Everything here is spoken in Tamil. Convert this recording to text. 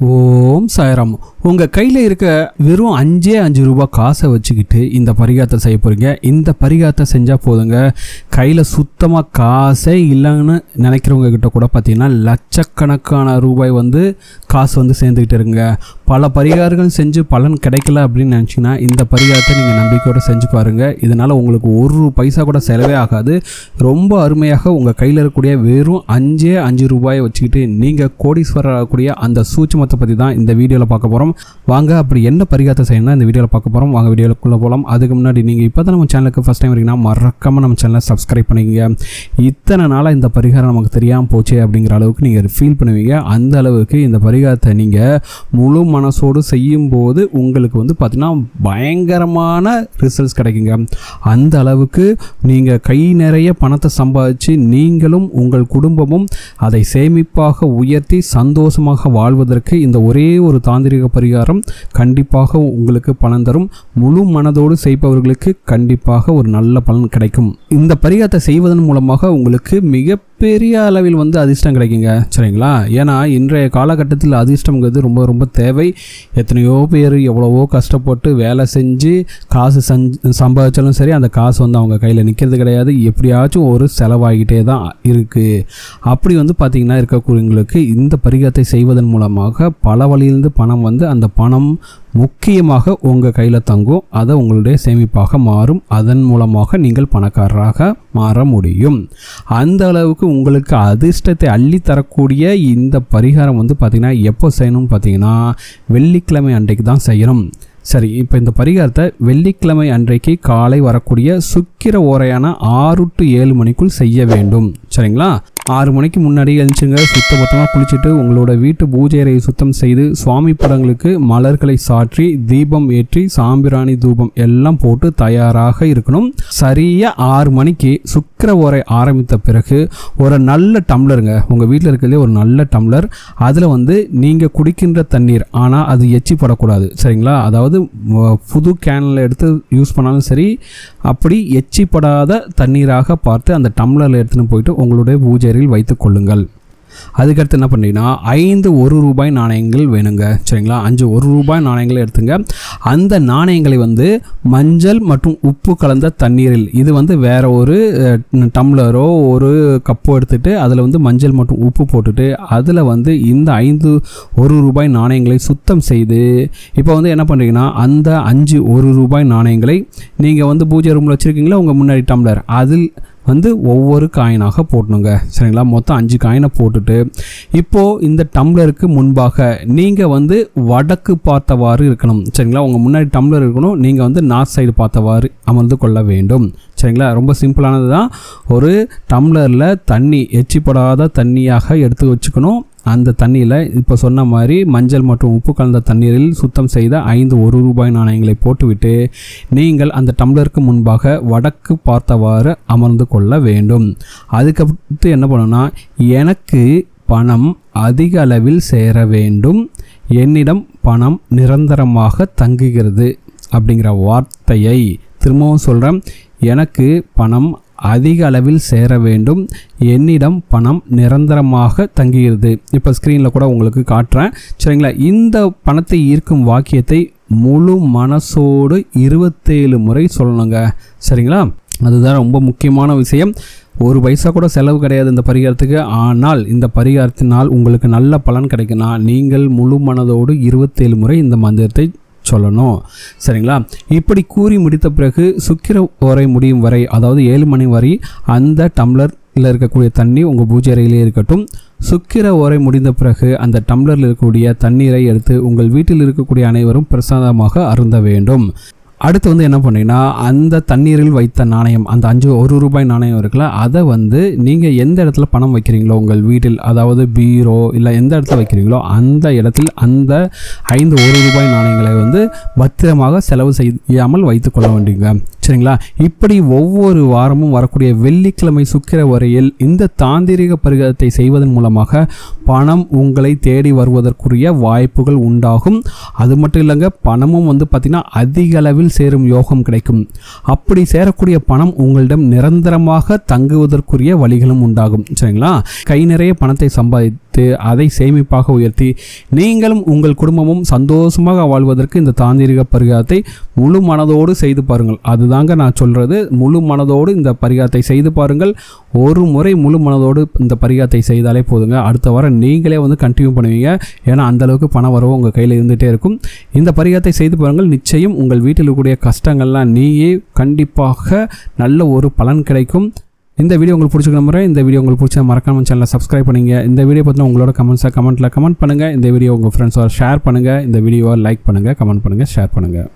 ఓం సాయిరామ్ உங்கள் கையில் இருக்க வெறும் அஞ்சே அஞ்சு ரூபா காசை வச்சுக்கிட்டு இந்த பரிகாரத்தை செய்ய போகிறீங்க இந்த பரிகாரத்தை செஞ்சால் போதுங்க. கையில் சுத்தமாக காசே இல்லைன்னு நினைக்கிறவங்க கிட்ட கூட பார்த்தீங்கன்னா லட்சக்கணக்கான ரூபாய் வந்து காசு வந்து சேர்ந்துக்கிட்டு இருங்க பல பரிகாரங்கள் செஞ்சு பலன் கிடைக்கல அப்படின்னு நினச்சிங்கன்னா இந்த பரிகாரத்தை நீங்கள் நம்பிக்கையோடு செஞ்சு பாருங்கள் இதனால் உங்களுக்கு ஒரு பைசா கூட செலவே ஆகாது. ரொம்ப அருமையாக உங்கள் கையில் இருக்கக்கூடிய வெறும் அஞ்சே அஞ்சு ரூபாயை வச்சுக்கிட்டு நீங்கள் கோடீஸ்வரர் ஆகக்கூடிய அந்த சூட்சமத்தை பற்றி தான் இந்த வீடியோவில் பார்க்க போகிறோம் வாங்க அப்படி என்ன பரிகாரத்தை செய்யணும்னா இந்த வீடியோவில் பார்க்க போகிறோம் வாங்க வீடியோக்குள்ளே போகலாம் அதுக்கு முன்னாடி நீங்கள் இப்போ தான் நம்ம சேனலுக்கு ஃபஸ்ட் டைம் வரீங்கன்னா மறக்காமல் நம்ம சேனலை சப்ஸ்கிரைப் பண்ணிக்கங்க. இத்தனை நாளாக இந்த பரிகாரம் நமக்கு தெரியாமல் போச்சு அப்படிங்கிற அளவுக்கு நீங்கள் ஃபீல் பண்ணுவீங்க. அந்த அளவுக்கு இந்த பரிகாரத்தை நீங்கள் முழு மனசோடு செய்யும்போது உங்களுக்கு வந்து பார்த்திங்கன்னா பயங்கரமான ரிசல்ட்ஸ் கிடைக்குங்க. அந்த அளவுக்கு நீங்கள் கை நிறைய பணத்தை சம்பாதிச்சு நீங்களும் உங்கள் குடும்பமும் அதை சேமிப்பாக உயர்த்தி சந்தோஷமாக வாழ்வதற்கு இந்த ஒரே ஒரு தாந்திரிக பரிகாரம் கண்டிப்பாக உங்களுக்கு பலன் தரும். முழு மனதோடு செய்பவர்களுக்கு கண்டிப்பாக ஒரு நல்ல பலன் கிடைக்கும். இந்த பரிகாரத்தை செய்வதன் மூலமாக உங்களுக்கு மிக பெரிய அளவில் வந்து அதிர்ஷ்டம் கிடைக்குங்க சரிங்களா? ஏன்னா இன்றைய காலகட்டத்தில் அதிர்ஷ்டங்கிறது ரொம்ப ரொம்ப தேவை. எத்தனையோ பேர் எவ்வளவோ கஷ்டப்பட்டு வேலை செஞ்சு காசு சம்பாதிச்சாலும் சரி அந்த காசு வந்து அவங்க கையில் நிற்கிறது கிடையாது. எப்படியாச்சும் ஒரு செலவாகிட்டே தான் இருக்குது அப்படி வந்து பார்த்திங்கன்னா இருக்கக்கூடியவங்களுக்கு இந்த பரிகாரத்தை செய்வதன் மூலமாக பல வழியிலிருந்து பணம் வந்து அந்த பணம் முக்கியமாக உங்கள் கையில் தங்கும் அதை உங்களுடைய சேமிப்பாக மாறும். அதன் மூலமாக நீங்கள் பணக்காரராக மாற முடியும். அந்த அளவுக்கு உங்களுக்கு அதிர்ஷ்டத்தை அள்ளி தரக்கூடிய இந்த பரிகாரம் வந்து பார்த்திங்கன்னா எப்போ செய்யணும்னு பார்த்தீங்கன்னா வெள்ளிக்கிழமை அன்றைக்கு தான் செய்யணும். சரி இப்போ இந்த பரிகாரத்தை வெள்ளிக்கிழமை அன்றைக்கு காலை வரக்கூடிய சுக்கிர ஓரையான ஆறு டு ஏழு மணிக்குள் செய்ய வேண்டும். சரிங்களா? ஆறு மணிக்கு முன்னாடி எழுந்துச்சுங்க சுத்த மொத்தமாக குளிச்சுட்டு உங்களோட வீட்டு பூஜை அறையை சுத்தம் செய்து சுவாமி படங்களுக்கு மலர்களை சாற்றி தீபம் ஏற்றி சாம்பிராணி தூபம் எல்லாம் போட்டு தயாராக இருக்கணும். சரியாக ஆறு மணிக்கு சுக்கர ஓரை ஆரம்பித்த பிறகு ஒரு நல்ல டம்ளருங்க. உங்கள் வீட்டில் இருக்கிறதே ஒரு நல்ல டம்ளர். அதில் வந்து நீங்கள் குடிக்கின்ற தண்ணீர். ஆனால் அது எச்சி படக்கூடாது. சரிங்களா? அதாவது புது கேனில் எடுத்து யூஸ் பண்ணாலும் சரி அப்படி எச்சிப்படாத தண்ணீராக பார்த்து அந்த டம்ளரில் எடுத்துன்னு போயிட்டு உங்களுடைய பூஜையில் வைத்து கொள்ளுங்கள். அதுக்கடுத்து என்ன பண்ணுறீங்கன்னா ஐந்து ஒரு ரூபாய் நாணயங்கள் வேணுங்க. சரிங்களா? அஞ்சு ஒரு ரூபாய் நாணயங்களை எடுத்துங்க. அந்த நாணயங்களை வந்து மஞ்சள் மற்றும் உப்பு கலந்த தண்ணீரில் இது வந்து வேற ஒரு டம்ளரோ ஒரு கப்போ எடுத்துகிட்டு அதில் வந்து மஞ்சள் மற்றும் உப்பு போட்டுட்டு அதில் வந்து இந்த ஐந்து ஒரு ரூபாய் நாணயங்களை சுத்தம் செய்து இப்போ வந்து என்ன பண்ணுறீங்கன்னா அந்த அஞ்சு ஒரு ரூபாய் நாணயங்களை நீங்கள் வந்து பூஜை ரூமில் வச்சுருக்கீங்களா? உங்கள் முன்னாடி டம்ளர். அதில் வந்து ஒவ்வொரு காயினாக போடணுங்க. சரிங்களா? மொத்தம் அஞ்சு காயினை போட்டுட்டு இப்போது இந்த டம்ளருக்கு முன்பாக நீங்கள் வந்து வடக்கு பார்த்தவாறு இருக்கணும். சரிங்களா? உங்கள் முன்னாடி டம்ளர் இருக்கணும் நீங்கள் வந்து நார்த் சைடு பார்த்தவாறு அமர்ந்து கொள்ள வேண்டும். சரிங்களா? ரொம்ப சிம்பிளானது தான் ஒரு டம்ளரில் தண்ணி எச்சிப்படாத தண்ணியாக எடுத்து வச்சுக்கணும். அந்த தண்ணியில் இப்போ சொன்ன மாதிரி மஞ்சள் மற்றும் உப்பு கலந்த தண்ணீரில் சுத்தம் செய்த ஐந்து ஒரு ரூபாய் நாணயங்களை போட்டுவிட்டு நீங்கள் அந்த டம்ளருக்கு முன்பாக வடக்கு பார்த்தவாறு அமர்ந்து கொள்ள வேண்டும். அதுக்கடுத்து என்ன பண்ணணும்னா எனக்கு பணம் அதிக அளவில் சேர வேண்டும். என்னிடம் பணம் நிரந்தரமாக தங்குகிறது அப்படிங்கிற வார்த்தையை திரும்பவும் சொல்கிறேன் எனக்கு பணம் அதிக அளவில் சேர வேண்டும். என்னிடம் பணம் நிரந்தரமாக தங்குகிறது இப்போ ஸ்க்ரீனில் கூட உங்களுக்கு காட்டுறேன். சரிங்களா? இந்த பணத்தை ஈர்க்கும் வாக்கியத்தை முழு மனசோடு இருபத்தேழு முறை சொல்லணுங்க. சரிங்களா? அதுதான் ரொம்ப முக்கியமான விஷயம். ஒரு பைசா கூட செலவு கிடையாது இந்த பரிகாரத்துக்கு. ஆனால் இந்த பரிகாரத்தினால் உங்களுக்கு நல்ல பலன் கிடைக்குன்னா நீங்கள் முழு மனதோடு இருபத்தேழு முறை இந்த மந்திரத்தை சொல்லணும். சரிங்களா? இப்படி கூறி முடித்த பிறகு சுக்கிர ஓரை முடியும் வரை அதாவது ஏழு மணி வரை அந்த டம்ளரில் இருக்கக்கூடிய தண்ணி உங்கள் பூஜை அறையிலே இருக்கட்டும். சுக்கிர ஓரை முடிந்த பிறகு அந்த டம்ளரில் இருக்கக்கூடிய தண்ணீரை எடுத்து உங்கள் வீட்டில் இருக்கக்கூடிய அனைவரும் பிரசாதமாக அருந்த வேண்டும். அடுத்து வந்து என்ன பண்ணீங்கன்னா அந்த தண்ணீரில் வைத்த நாணயம் அந்த அஞ்சு ஒரு ரூபாய் நாணயம் இருக்குல்ல அதை வந்து நீங்கள் எந்த இடத்துல பணம் வைக்கிறீங்களோ உங்கள் வீட்டில் அதாவது பீரோ இல்லை எந்த இடத்துல வைக்கிறீங்களோ அந்த இடத்தில் அந்த ஐந்து ஒரு ரூபாய் நாணயங்களை வந்து பத்திரமாக செலவு செய்யாமல் வைத்துக்கொள்ள வேண்டியங்க சரிங்களா? இப்படி ஒவ்வொரு வாரமும் வரக்கூடிய வெள்ளிக்கிழமை சுக்கிர வரையில் இந்த தாந்திரிக பரிகாரத்தை செய்வதன் மூலமாக பணம் உங்களை தேடி வருவதற்குரிய வாய்ப்புகள் உண்டாகும். அது மட்டும் இல்லைங்க பணமும் வந்து பார்த்திங்கன்னா அதிக அளவில் சேரும் யோகம் கிடைக்கும். அப்படி சேரக்கூடிய பணம் உங்களிடம் நிரந்தரமாக தங்குவதற்குரிய வழிகளும் உண்டாகும். சரிங்களா? கை நிறைய பணத்தை சம்பாதி வைத்து அதை சேமிப்பாக உயர்த்தி நீங்களும் உங்கள் குடும்பமும் சந்தோஷமாக வாழ்வதற்கு இந்த தாந்திரிக பரிகாரத்தை முழு மனதோடு செய்து பாருங்கள். அதுதாங்க நான் சொல்கிறது முழு மனதோடு இந்த பரிகாரத்தை செய்து பாருங்கள். ஒரு முறை முழு மனதோடு இந்த பரிகாரத்தை செய்தாலே போதுங்க. அடுத்த வாரம் நீங்களே வந்து கண்டினியூ பண்ணுவீங்க. ஏன்னா அந்தளவுக்கு பணம் பண வரவு உங்கள் கையில் இருந்துகிட்டே இருக்கும். இந்த பரிகாரத்தை செய்து பாருங்கள். நிச்சயம் உங்கள் வீட்டில் இருக்கக்கூடிய கஷ்டங்கள்லாம் நீயே கண்டிப்பாக நல்ல ஒரு பலன் கிடைக்கும். இந்த வீடியோ உங்களுக்கு பிடிச்சிக்கிற நம்புறேன் இந்த வீடியோ உங்களுக்கு பிடிச்சா மறக்காம சேனலை சப்ஸ்கிரைப் பண்ணுங்க. இந்த வீடியோ பற்றின உங்களோட கமெண்ட்ஸை கமெண்ட்டில் கமெண்ட் பண்ணுங்கள் இந்த வீடியோ உங்கள் ஃப்ரெண்ட்ஸோட ஷேர் பண்ணுங்கள் இந்த வீடியோவை லைக் பண்ணுங்கள் கமெண்ட் பண்ணுங்கள் ஷேர் பண்ணுங்கள்